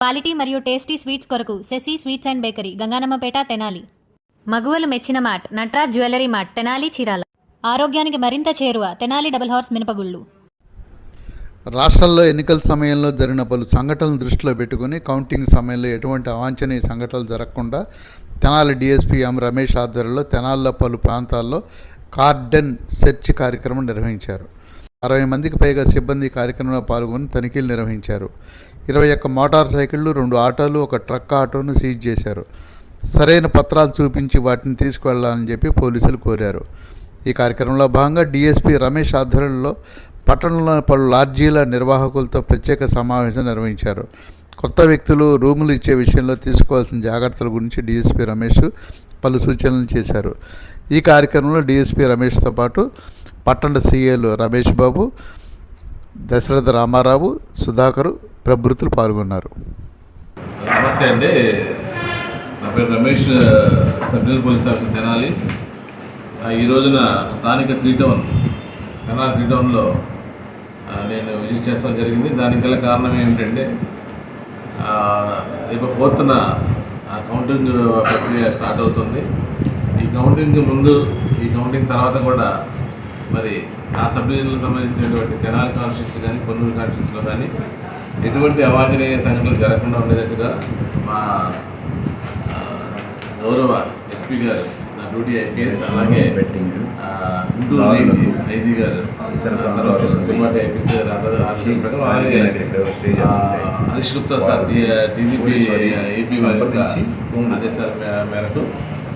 Quality మరియు tasty sweets కొరకు Sashi sweets and bakery Ganganammapeta Tenali. మగువలు మెచ్చిన mart Nataraj jewellery mart Tenali Chirala. ఆరోగ్యానికి మరింత చేరువ తెనాలి డబుల్ హార్స్ మినపగుళ్ళు. రాష్ట్రాల్లో ఎన్నికల సమయంలో జరిగిన పలు సంఘటనలను దృష్టిలో పెట్టుకుని కౌంటింగ్ సమయంలో ఎటువంటి అవాంఛనీయ సంఘటనలు జరగకుండా తెనాలి డిఎస్పీ ఎం రమేష్ ఆధ్వర్యంలో తెనాలిలో పలు ప్రాంతాల్లో కార్డెన్ సెర్చ్ కార్యక్రమం నిర్వహించారు. అరవై మందికి పైగా సిబ్బంది కార్యక్రమంలో పాల్గొని తనిఖీలు నిర్వహించారు. ఇరవై ఒక్క మోటార్ సైకిళ్ళు రెండు ఆటోలు ఒక ట్రక్ ఆటోను సీజ్ చేశారు. సరైన పత్రాలు చూపించి వాటిని తీసుకువెళ్ళాలని చెప్పి పోలీసులు కోరారు. ఈ కార్యక్రమంలో భాగంగా డీఎస్పీ రమేష్ ఆధ్వర్యంలో పట్టణంలోని పలు లాడ్జీల నిర్వాహకులతో ప్రత్యేక సమావేశం నిర్వహించారు. కొత్త వ్యక్తులు రూములు ఇచ్చే విషయంలో తీసుకోవాల్సిన జాగ్రత్తల గురించి డీఎస్పీ రమేష్ పలు సూచనలు చేశారు. ఈ కార్యక్రమంలో డీఎస్పీ రమేష్తో పాటు పట్టణ సీఏలు రమేష్ బాబు దశరథ రామారావు సుధాకరు ప్రభృతులు పాల్గొన్నారు. నమస్తే అండి. నా పేరు Ramesh sub police officer Tenali. ఈ రోజున స్థానిక త్రీ టౌన్ తెనాలి త్రీ టౌన్లో నేను విజిట్ చేస్తాం జరిగింది. దానికి గల కారణం ఏమిటంటే రేపు ఫోర్త్న కౌంటింగ్ ప్రక్రియ స్టార్ట్ అవుతుంది. ఈ కౌంటింగ్ ముందు ఈ కౌంటింగ్ తర్వాత కూడా మరి నా సబ్ డివిజన్లకు సంబంధించినటువంటి తెనాలి కాన్స్టిట్యూన్స్ కానీ కొన్నూరు కాన్స్టిట్యూన్స్లో కానీ ఎటువంటి అవాంఛనీయ సంఘటనలు జరగకుండా ఉండేటట్టుగా మా గౌరవ ఎస్పీ గారు నా డ్యూటీ ఐపీఎస్ అలాగే గుంటూరు. ఐజీ గారు దుమ్మాటి ఐపీఎస్ గారు అందరూ ప్రకారం అలాగే హరీష్ గుప్తా సార్ వారి ఏపీ ఆదేశాల మే- మేరకు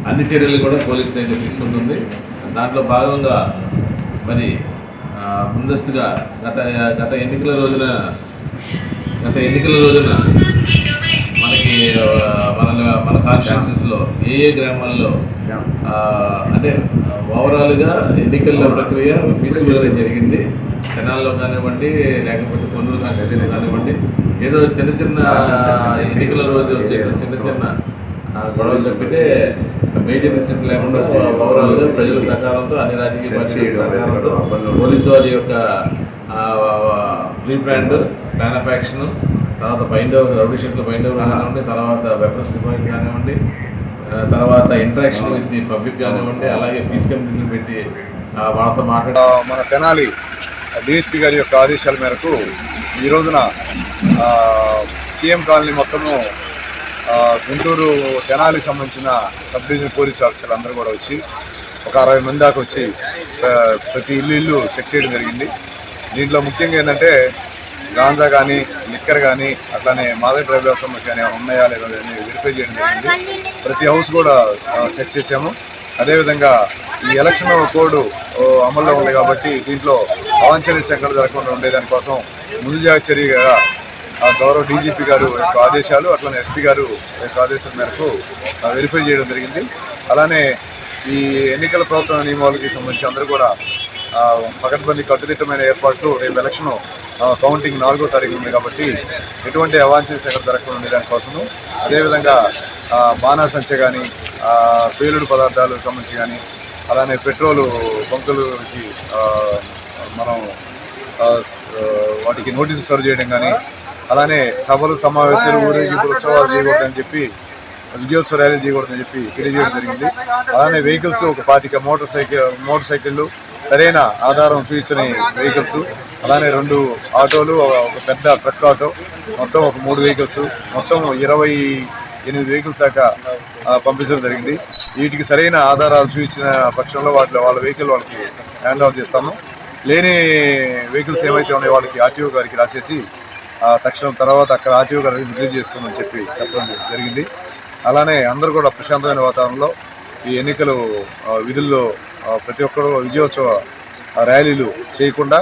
అన్ని చర్యలు కూడా పోలీస్ శాఖ తీసుకుంటుంది దాంట్లో భాగంగా మరి ముందస్తుగా గత గత ఎన్నికల రోజున గత ఎన్నికల రోజున మనకి మన మన కాన్స్టిట్యూన్సీస్లో ఏ ఏ గ్రామాల్లో అంటే ఓవరాల్గా ఎన్నికల ప్రక్రియ పీస్ఫుల్గా జరిగింది. జనాల్లో కానివ్వండి లేకపోతే కొన్నూరు కాన్స్టిట్యూన్సీలో కానివ్వండి ఏదో చిన్న చిన్న ఎన్నికల రోజు వచ్చే చిన్న చిన్న గొడవలు తప్పితే మేజర్ ఇన్సిడెంట్ లేకుండా ఓవరాల్గా ప్రజల సహకారంతో అన్ని రాజకీయ పార్టీల సహకారంతో పోలీసు వారి యొక్క pre planned plan of action తర్వాత బైండ్ ఓవర్ రౌడీ షీట్లు బైండ్ ఓవర్ కానివ్వండి తర్వాత వెపన్స్ డిపాజిట్ కానివ్వండి తర్వాత ఇంటరాక్షన్ విత్ ది పబ్లిక్ కానివ్వండి అలాగే పీస్ కమిటీలు పెట్టి వాళ్ళతో మాట్లాడి మన తెనాలి డిఎస్పీ గారి యొక్క ఆదేశాల మేరకు ఈ రోజున సీఎం కాలనీ మొత్తము గుంటూరు తెనాలికి సంబంధించిన సబ్ డివిజన్ పోలీస్ ఆఫీసర్లు అందరూ కూడా వచ్చి ఒక అరవై మంది దాకా వచ్చి ప్రతి ఇల్లు ఇల్లు చెక్ చేయడం జరిగింది. దీంట్లో ముఖ్యంగా ఏంటంటే గాంజా కానీ లిక్కర్ కానీ అట్లానే మాదక ద్రవ్యాల సమస్య కానీ ఉన్నాయా లేదా అని వెరిఫై చేయడం జరిగింది. ప్రతి హౌస్ కూడా చెక్ చేసాము అదేవిధంగా ఈ ఎలక్షన్ కోడ్ అమల్లో ఉంది కాబట్టి దీంట్లో అవాంఛనీయ సంఘటన జరగకుండా ఉండేదానికోసం ముందు జాగ్రత్త చర్యగా ఆ గౌరవ డీజీపీ గారు యొక్క ఆదేశాలు అట్లనే ఎస్పీ గారు యొక్క ఆదేశాల మేరకు వెరిఫై చేయడం జరిగింది. అలానే ఈ ఎన్నికల ప్రభుత్వ నియమావళికి సంబంధించి అందరూ కూడా పకడ్బందీ కట్టుదిట్టమైన ఏర్పాట్లు రేపు ఎలక్షన్ కౌంటింగ్ నాలుగో తారీఖు ఉంది కాబట్టి ఎటువంటి అవాంఛనీయ సంఘటన జరగకుండా ఉండేదానికోసము అదేవిధంగా ఆ, బాణాసంచ కానీ పేలుడు పదార్థాలకు సంబంధించి కానీ అలానే పెట్రోలు బంకులకి మనం వాటికి నోటీసు సర్వ్ చేయడం కానీ అలానే సభలు సమావేశాలు ఊరేగింపులు ఉత్సవాలు చేయకూడదని చెప్పి విజయోత్సవ ర్యాలీ చేయకూడదని చెప్పి తెలియజేయడం జరిగింది. అలానే వెహికల్స్ ఒక పాతిక మోటార్ సైకిల్ మోటార్ సైకిళ్ళు సరైన ఆధారం చూపించని వెహికల్స్ అలానే రెండు ఆటోలు ఒక పెద్ద ట్రక్ ఆటో మొత్తం ఒక మూడు వెహికల్స్ మొత్తం ఇరవై ఎనిమిది వెహికల్స్ దాకా పంపించడం జరిగింది. వీటికి సరైన ఆధారాలు చూపించిన పక్షంలో వాటిలో వాళ్ళ వెహికల్ వాళ్ళకి హ్యాండ్ ఓవర్ చేస్తాము. లేని వెహికల్స్ ఏమైతే ఉన్నాయో వాళ్ళకి ఆర్టీఓ గారికి రాసేసి ఆ, తక్షణం తర్వాత అక్కడ ఆర్టీఓ గారికి రిలీజ్ చేసుకోమని చెప్పి చెప్పడం జరిగింది. అలానే అందరూ కూడా ప్రశాంతమైన వాతావరణంలో ఈ ఎన్నికలు విధుల్లో ప్రతి ఒక్కరూ విజయోత్సవ ర్యాలీలు చేయకుండా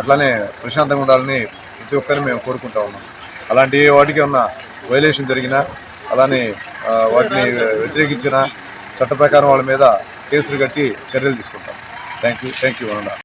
అట్లానే ప్రశాంతంగా ఉండాలని ప్రతి ఒక్కరిని మేము కోరుకుంటా ఉన్నాం. అలాంటి ఏ వాటికి ఉన్న వైలేషన్ జరిగినా అలానే వాటిని వ్యతిరేకించిన చట్ట ప్రకారం వాళ్ళ మీద కేసులు కట్టి చర్యలు తీసుకుంటాం. థ్యాంక్ యూ థ్యాంక్ యూ అన్న.